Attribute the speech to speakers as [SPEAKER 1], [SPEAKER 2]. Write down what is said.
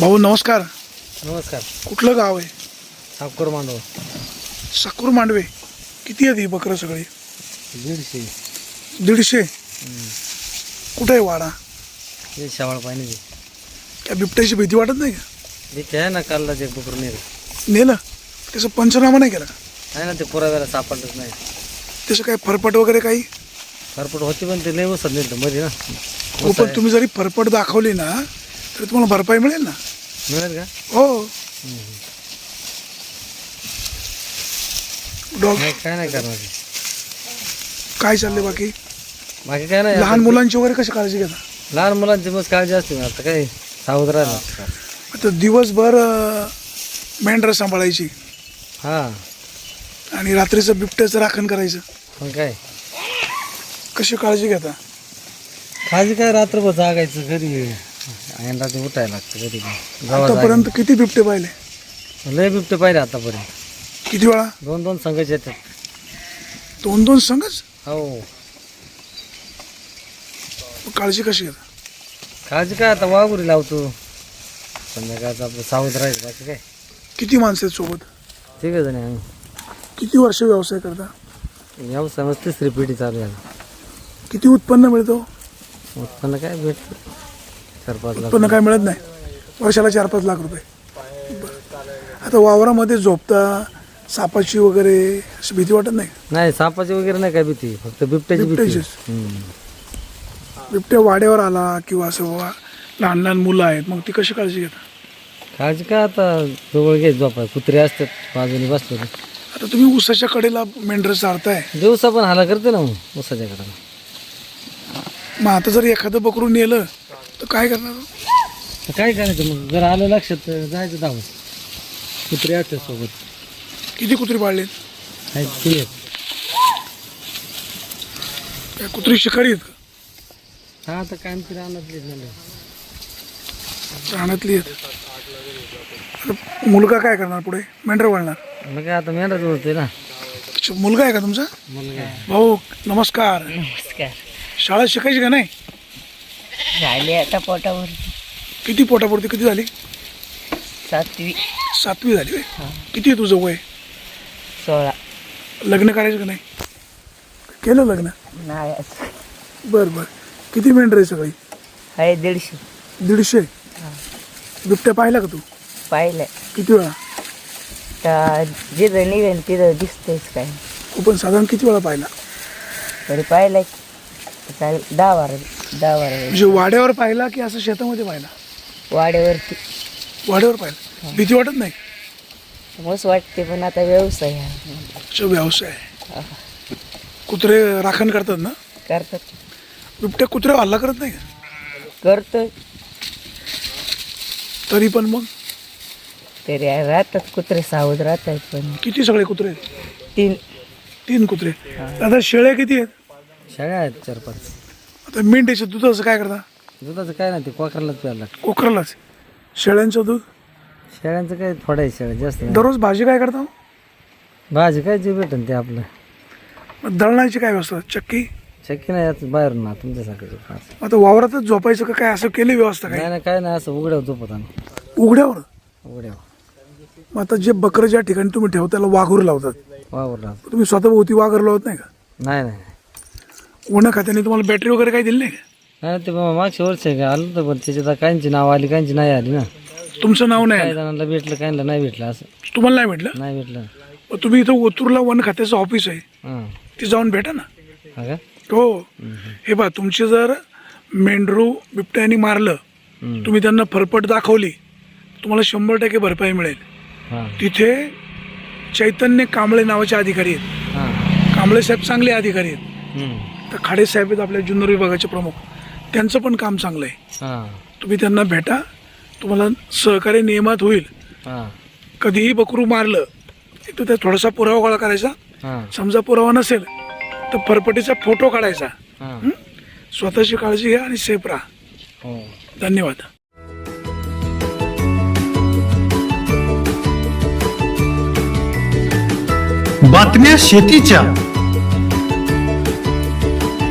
[SPEAKER 1] भाऊ नमस्कार.
[SPEAKER 2] नमस्कार.
[SPEAKER 1] कुठलं गाव आहे?
[SPEAKER 2] सावकर मांडव.
[SPEAKER 1] साकूर मांडवे. किती आहेत ही बकरं सगळी?
[SPEAKER 2] दीडशे.
[SPEAKER 1] दीडशे? कुठे आहे वाडा?
[SPEAKER 2] हे शावळ पाणी
[SPEAKER 1] त्या बिबट्याची भीती वाटत नाही का?
[SPEAKER 2] ते आहे ना कालला ते बुकरून नेलं.
[SPEAKER 1] नेलं? त्याचा पंचनामा नाही केला? का?
[SPEAKER 2] आहे ना ते पुराव्याला सापडलंच नाही.
[SPEAKER 1] त्याचं काय फरफट वगैरे काही?
[SPEAKER 2] फरफट होती पण ते लय उसत नेलं मध्ये ना.
[SPEAKER 1] हो पण तुम्ही जरी फरफट दाखवली ना तरी तुम्हाला भरपाई मिळेल ना?
[SPEAKER 2] मिळेल का?
[SPEAKER 1] हो. डॉग.
[SPEAKER 2] नाही काय नाही करणार.
[SPEAKER 1] काय चालले बाकी?
[SPEAKER 2] बाकी काय नाही.
[SPEAKER 1] लहान मुलांची वगैरे कशी काळजी घेता?
[SPEAKER 2] लहान मुलांची मस्त काळजी असते ना. आता काय सावध राहिलं
[SPEAKER 1] आता दिवसभर मेंढरं सांभाळायची.
[SPEAKER 2] हा.
[SPEAKER 1] आणि रात्रीचं बिबट्याचं राखण करायचं.
[SPEAKER 2] पण काय?
[SPEAKER 1] कशी काळजी घेता?
[SPEAKER 2] खाजी काय रात्रभर जागायचं घरी? रात्री उठायला लागतं कधी पण.
[SPEAKER 1] आतापर्यंत किती बिबटे पाहिले?
[SPEAKER 2] लय बिबटे पाहिले आतापर्यंत.
[SPEAKER 1] किती वेळा?
[SPEAKER 2] दोन दोन संघाचे येतात.
[SPEAKER 1] दोन दोन संघच?
[SPEAKER 2] हो.
[SPEAKER 1] काळजी कशी घेता?
[SPEAKER 2] काळजी काय आता वाघुरी लावतो. संध्याकाळचं आपलं सावध राहायचं बाकी काय?
[SPEAKER 1] किती माणसं आहेत सोबत?
[SPEAKER 2] ठीक आहे. जण
[SPEAKER 1] किती वर्ष व्यवसाय करता?
[SPEAKER 2] व्यवसाय मग तिसरी पिढी चालू आहे.
[SPEAKER 1] किती उत्पन्न मिळतो
[SPEAKER 2] उत्पन्न काय भेटतं? चार पाच लाख
[SPEAKER 1] उत्पन्न काय मिळत नाही. वर्षाला चार पाच लाख रुपये. बरं. आता वावरामध्ये झोपता सापाची वगैरे अशी भीती वाटत नाही?
[SPEAKER 2] नाही सापाची वगैरे नाही काय भीती फक्त बिबट्याची भीती.
[SPEAKER 1] बिबट्याचीच.
[SPEAKER 2] हम्म.
[SPEAKER 1] बिबट्या वाड्यावर आला किंवा असं वा- लहान लहान मुलं आहेत मग ती कशी काळजी घेता?
[SPEAKER 2] काळजी काय आता जवळ घे झोपाय कुत्रे असतात बाजूने बसले
[SPEAKER 1] आता तुम्ही उसाच्या कडेला मेंढरं चारताय
[SPEAKER 2] दिवसा पण हाला करते ना मग उसाच्या कडे
[SPEAKER 1] मग आता जर एखादं बकरून नेलं तर काय करणार
[SPEAKER 2] तर काय करायचं मग? जर आलं लक्षात तर जायचं धावत कुत्रे असतात सोबत.
[SPEAKER 1] किती कुत्री पाळले
[SPEAKER 2] आहेत ते.
[SPEAKER 1] काय कुत्री शिकारी आहेत का?
[SPEAKER 2] हा आता कामची रानातली
[SPEAKER 1] रानातली आहेत. आता मुलगा काय करणार पुढे? मेंढर वळणार.
[SPEAKER 2] मग काय आता मेहनत होते ना.
[SPEAKER 1] अच्छा, मुलगा आहे का तुमचा?
[SPEAKER 2] मुलगा
[SPEAKER 1] भाऊ नमस्कार.
[SPEAKER 3] नमस्कार.
[SPEAKER 1] शाळा शिकायची का नाही?
[SPEAKER 3] झाले आता पोटावर
[SPEAKER 1] किती पोटापुरती किती झाली?
[SPEAKER 3] सातवी.
[SPEAKER 1] सातवी झाली होय. किती आहे तुझं वय?
[SPEAKER 3] सोळा.
[SPEAKER 1] लग्न करायचं का नाही? केलं लग्न?
[SPEAKER 3] नाही
[SPEAKER 1] बरं बरं. किती मेंढर आहे सगळी?
[SPEAKER 3] आहे दीडशे.
[SPEAKER 1] दीडशे? बिबट्या पाहिला का तू?
[SPEAKER 3] पाहिलं
[SPEAKER 1] किती वेळा?
[SPEAKER 3] तर जिथं निघेल तिथं दिसतंयच काय.
[SPEAKER 1] हो पण साधारण किती वेळा पाहिला?
[SPEAKER 3] तरी पाहिलंय. चाल दहा बारा दहा बारा वेळेस.
[SPEAKER 1] म्हणजे वाड्यावर पाहिला की असं शेतामध्ये पाहिला?
[SPEAKER 3] वाड्यावरती.
[SPEAKER 1] वाड्यावर पाहिला. भीती वाटत नाही?
[SPEAKER 3] मस्त वाटते पण आता व्यवसाय हा.
[SPEAKER 1] अच्छा व्यवसाय. आहे. कुत्रे राखण करतात ना?
[SPEAKER 3] करतात.
[SPEAKER 1] बिबट्या कुत्रे हल्ला करत नाही का?
[SPEAKER 3] करतोय.
[SPEAKER 1] तरी पण मग?
[SPEAKER 3] तरी राहतात कुत्रे सावध राहतात पण.
[SPEAKER 1] किती सगळे कुत्रे आहेत?
[SPEAKER 3] तीन.
[SPEAKER 1] तीन कुत्रे. आता शेळ्या किती आहेत?
[SPEAKER 2] शाळा आहेत चार पाच.
[SPEAKER 1] आता मेंढ्याच्या दुधाचं काय करता?
[SPEAKER 2] दुधाचं काय नाही ते कोकरालाच प्यायला लागतं.
[SPEAKER 1] कोकरालाच. शेळ्यांचं दूध?
[SPEAKER 2] शेळ्यांचं काय थोडं आहे शेळ्या जास्त नाही.
[SPEAKER 1] दररोज भाजी काय करता
[SPEAKER 2] भाजी काय जे भेटेल ते आपलं.
[SPEAKER 1] मग दळणाची काय व्यवस्था? चक्की?
[SPEAKER 2] शक्य नाही यात बाहेरून ना तुमच्यासारखं असं
[SPEAKER 1] आता वावरातच झोपायचं का काय असं केली व्यवस्था काय?
[SPEAKER 2] नाही नाही काय नाही असं उघड्यावर झोपत आम्ही.
[SPEAKER 1] उघड्यावर?
[SPEAKER 2] उघड्यावर.
[SPEAKER 1] मग आता जे बकरं ज्या ठिकाणी तुम्ही ठेवता त्याला वाघूर लावतात.
[SPEAKER 2] वावर राहतो
[SPEAKER 1] तुम्ही स्वतः भोवती वाघर लावत नाही का?
[SPEAKER 2] नाही नाही.
[SPEAKER 1] वन खात्याने तुम्हाला बॅटरी वगैरे काही दिली नाही का?
[SPEAKER 2] ते बाबा मागच्या वर्षी आहे का आलं तर पण त्याच्यात काहींची नाव आली काहींची नाही आली ना.
[SPEAKER 1] तुमचं नाव नाही
[SPEAKER 2] काही
[SPEAKER 1] आलं.
[SPEAKER 2] जणांना भेटलं काहींना नाही भेटलं असं.
[SPEAKER 1] तुम्हाला नाही भेटलं?
[SPEAKER 2] नाही भेटलं.
[SPEAKER 1] मग तुम्ही इथं ओतूरला वन खात्याचं ऑफिस आहे.
[SPEAKER 2] हां.
[SPEAKER 1] ते जाऊन भेटा ना.
[SPEAKER 2] हा का?
[SPEAKER 1] हो. हे पहा तुमचे जर मेंढरू बिबट्याने मारलं
[SPEAKER 2] हम्म.
[SPEAKER 1] तुम्ही त्यांना फरफट दाखवली तुम्हाला शंभर टक्के भरपाई मिळेल.
[SPEAKER 2] हां.
[SPEAKER 1] तिथे चैतन्य कांबळे नावाचे अधिकारी आहेत.
[SPEAKER 2] हां.
[SPEAKER 1] कांबळे साहेब चांगले अधिकारी आहेत.
[SPEAKER 2] हम्म.
[SPEAKER 1] तर खाडे साहेब आहेत आपल्या जुन्नर विभागाचे प्रमुख. त्यांचं पण काम चांगलं आहे.
[SPEAKER 2] हां.
[SPEAKER 1] तुम्ही त्यांना भेटा. तुम्हाला सहकार्य नियमात होईल.
[SPEAKER 2] हां.
[SPEAKER 1] कधीही बकरू मारलं एक तर त्या थोडासा पुरावा गोळा करायचा.
[SPEAKER 2] हां.
[SPEAKER 1] समजा पुरावा नसेल तर फरफटीचा फोटो काढायचा.
[SPEAKER 2] हां.
[SPEAKER 1] स्वतःची काळजी घ्या आणि सेफ राहा.
[SPEAKER 2] हो.
[SPEAKER 1] धन्यवाद.
[SPEAKER 4] बातम्या शेतीच्या.